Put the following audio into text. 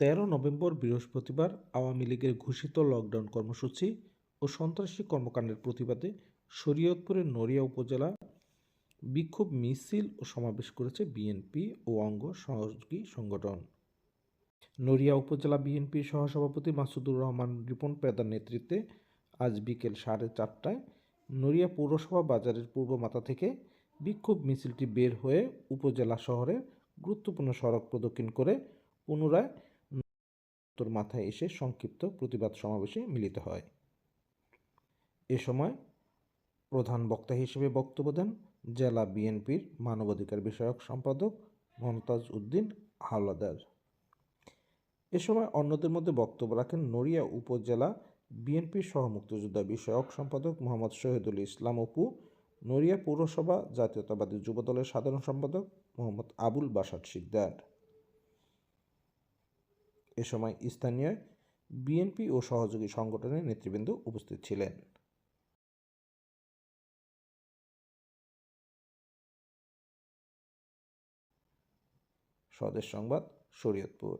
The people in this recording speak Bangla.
বৃহস্পতিবার আওয়ামী লীগের ঘোষিত লকডাউন কর্মসূচি ও সন্ত্রাসী কর্মকাণ্ডের প্রতিবাদে শরীয়তপুরের নড়িয়া উপজেলা বিক্ষোভ মিছিল ও সমাবেশ করেছে বিএনপি ও অঙ্গ সহযোগী সংগঠন। নড়িয়া উপজেলা বিএনপির সহসভাপতি মাসুদুর রহমান রিপন পেদার নেতৃত্বে আজ বিকেল সাড়ে চারটায় নড়িয়া পৌরসভা বাজারের পূর্ব মাথা থেকে বিক্ষোভ মিছিলটি বের হয়ে উপজেলা শহরের গুরুত্বপূর্ণ সড়ক প্রদক্ষিণ করে পুনরায় উত্তর মাথায় এসে সংক্ষিপ্ত প্রতিবাদ সমাবেশে মিলিত হয়। এ সময় প্রধান বক্তা হিসেবে বক্তব্য দেন জেলা বিএনপির মানবাধিকার বিষয়ক সম্পাদক মমতাজ উদ্দিন হাওলাদার। এ সময় অন্যদের মধ্যে বক্তব্য রাখেন নড়িয়া উপজেলা বিএনপির সহমুক্তিযোদ্ধা বিষয়ক সম্পাদক মোহাম্মদ শহীদুল ইসলাম অপু, নড়িয়া পৌরসভা জাতীয়তাবাদী যুবদলের সাধারণ সম্পাদক মোহাম্মদ আবুল বাসার শিকদার। এ সময় স্থানীয় বিএনপি ও সহযোগী সংগঠনের নেতৃবৃন্দ উপস্থিত ছিলেন। স্বদেশ সংবাদ শরীয়তপুর।